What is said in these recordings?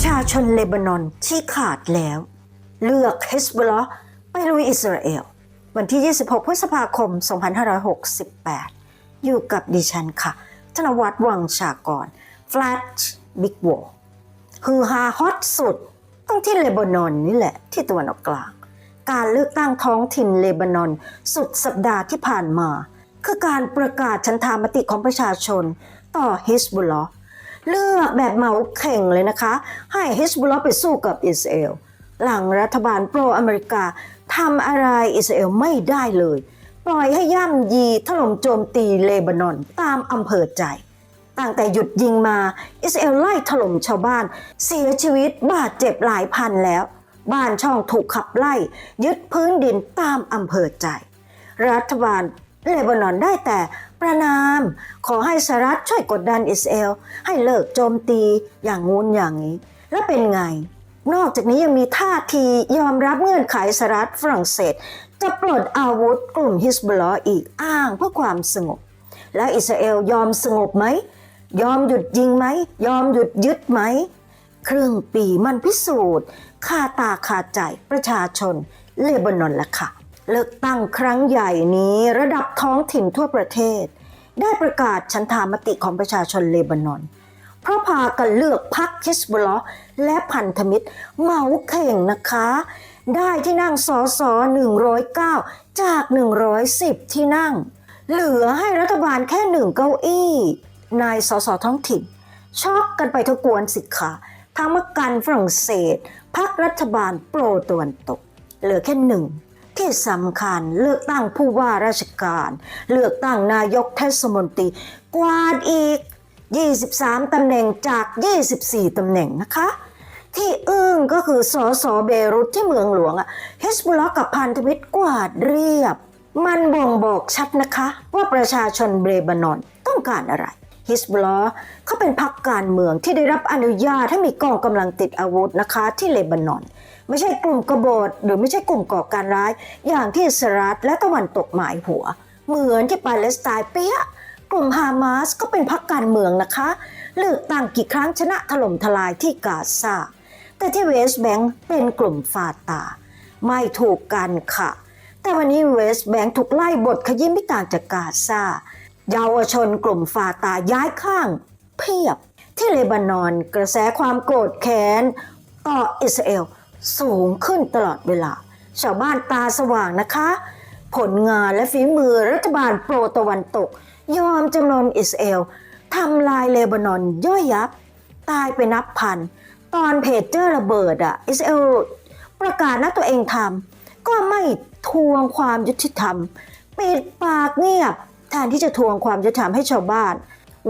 ประชาชนเลบานอนชี้ขาดแล้ว เลือกเฮสบอลไปลุยอิสราเอล วันที่ 26 พฤษภาคม 2568 อยู่กับดิฉันค่ะ ธนวัฒน์วังชากร Flash Big War ฮือฮาฮอตสุดต้องที่เลบานอนนี่แหละที่ตะวันออกกลาง การเลือกตั้งท้องถิ่นเลบานอนสุดสัปดาห์ที่ผ่านมา คือการประกาศชันธามติของประชาชนต่อฮิสบุลลอห์ เลือกแบบเหมาเข่งเลยนะคะ ให้ฮิสบุลลอไปสู้กับอิสราเอลหลังรัฐบาลโปรอเมริกาทำอะไรอิสราเอลไม่ได้เลย ปล่อยให้ย่ำยีถล่มโจมตีเลบานอนตามอำเภอใจ ตั้งแต่หยุดยิงมา อิสราเอลไล่ถล่มชาวบ้าน เสียชีวิตบาดเจ็บหลายพันแล้ว บ้านช่องถูกขับไล่ ยึดพื้นดินตามอำเภอใจ รัฐบาล เลบานอนได้แต่ประนามขอให้สหรัฐช่วยกดดันอิสราเอลให้เลิกโจมตีอย่างงูนอย่างนี้ แล้วเป็นไง นอกจากนี้ยังมีท่าทียอมรับเงื่อนไขสหรัฐฝรั่งเศส จะปลดอาวุธกลุ่มฮิสบุลลอห์อีกอ้างเพื่อความสงบ แล้วอิสราเอลยอมสงบไหม ยอมหยุดยิงไหม ยอมหยุดยึดไหมครึ่งปีมันพิสูจน์คาตาคาใจประชาชนเลบานอนละค่ะ เลือกตั้งครั้งใหญ่นี้ระดับท้องถิ่นทั่วประเทศ ได้ประกาศชันธามติของประชาชนเลบานอน เพราะพากันเลือกพรรคฮิสบุลอและพันธมิตรเหมาเข่งนะคะ ได้ที่นั่งสอสอ109 จาก 110 ที่นั่ง เหลือให้รัฐบาลแค่หนึ่งเก้าอี้นายสสท้องถิ่น ช็อกกันไปทุกวนสิคะทั้งมกันฝรั่งเศสพักรัฐบาลโปรตะวันตก เหลือแค่หนึ่ง สำคัญ เลือกตั้งผู้ว่าราชการ เลือกตั้งนายกเทศมนตรี กวาดอีก 23ตำแหน่งจาก 24ตำแหน่งนะคะ ที่อึ้งก็คือสอสอเบรุตที่เมืองหลวงอะเฮสบุลลอห์กับพันธมิตรกวาดเรียบ มันบ่งบอกชัดนะคะ ว่าประชาชนเบลบานอนต้องการอะไร ฮิสบุลอเขาเป็นพรรคการเมืองที่ได้รับอนุญาตให้มีกองกำลังติดอาวุธนะคะที่เลบานอน ไม่ใช่กลุ่มกบฏหรือไม่ใช่กลุ่มก่อการร้าย อย่างที่อิสหรัฐและตะวันตกหมายหัว เหมือนที่ปาเลสไตน์เปี้ยะกลุ่มฮามาสก็เป็นพรรคการเมืองนะคะเลือกตั้งกี่ครั้งชนะถล่มทลายที่กาซาแต่ที่เวสแบงค์เป็นกลุ่มฟาตา ไม่ถูกกันค่ะ แต่วันนี้เวสแบงค์ถูกไล่บทขยี้ไม่ต่างจากกาซา เยาวชนกลุ่มฟาตาย้ายข้าง เพียบที่เลบานอนกระแสความโกรธแค้นต่ออิสราเอลสูงขึ้นตลอดเวลา ชาวบ้านตาสว่างนะคะ ผลงานและฝีมือรัฐบาลโปรตะวันตก ยอมจำนนอิสราเอลทำลายเลบานอนย่อยยับ ตายไปนับพัน ตอนเพจเจอร์ระเบิดอะอิสราเอลประกาศนะตัวเองทำก็ไม่ทวงความยุติธรรมปิดปากเงียบ แทนที่จะทวงความยุติธรรมให้ชาวบ้าน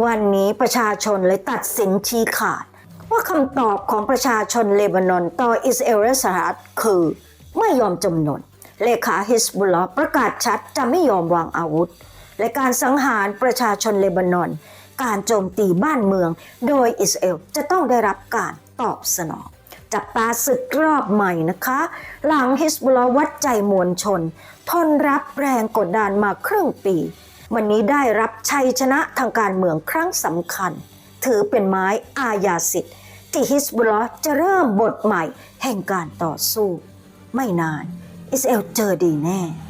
วันนี้ประชาชนเลยตัดสินชี้ขาด ว่าคำตอบของประชาชนเลบานอนต่ออิสราเอลและสหรัฐคือไม่ยอมจำนน เลขาฮิสบุลลอประกาศชัดจะไม่ยอมวางอาวุธ และการสังหารประชาชนเลบานอน การโจมตีบ้านเมือง โดยอิสราเอลจะต้องได้รับการตอบสนองจับตาศึกรอบใหม่นะคะ หลังฮิสบุลลอวัดใจมวลชน ทนรับแรงกดดันมาครึ่งปี วันนี้ได้รับชัยชนะทางการเมืองครั้งสำคัญ ถือเป็นไม้อาญาสิทธิ์ ที่ฮิสบุลลอจะเริ่มบทใหม่แห่งการต่อสู้ ไม่นาน อิสราเอลเจอดีแน่